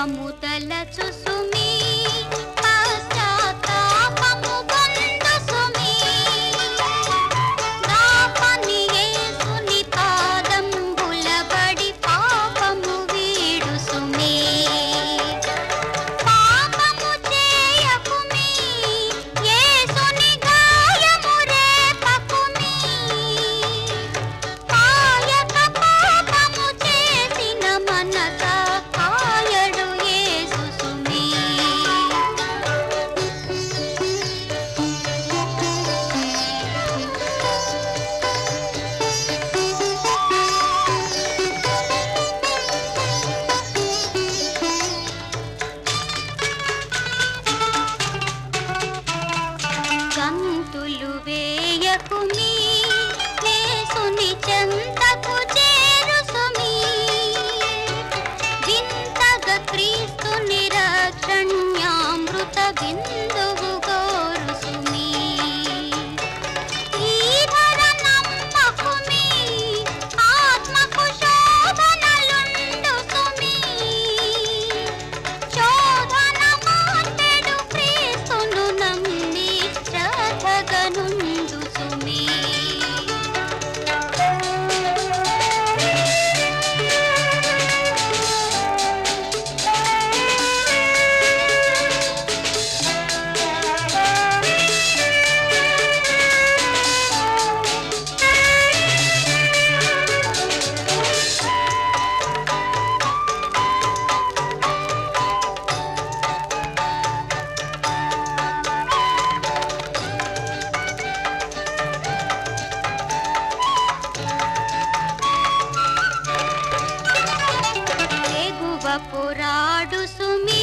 mamuta la susumi ప్రియకు మీ సుని చెంతకు చేరు సుమి వింతగ క్రీస్తు నిరాక్షణ్యామృత వింద పురాడు సుమి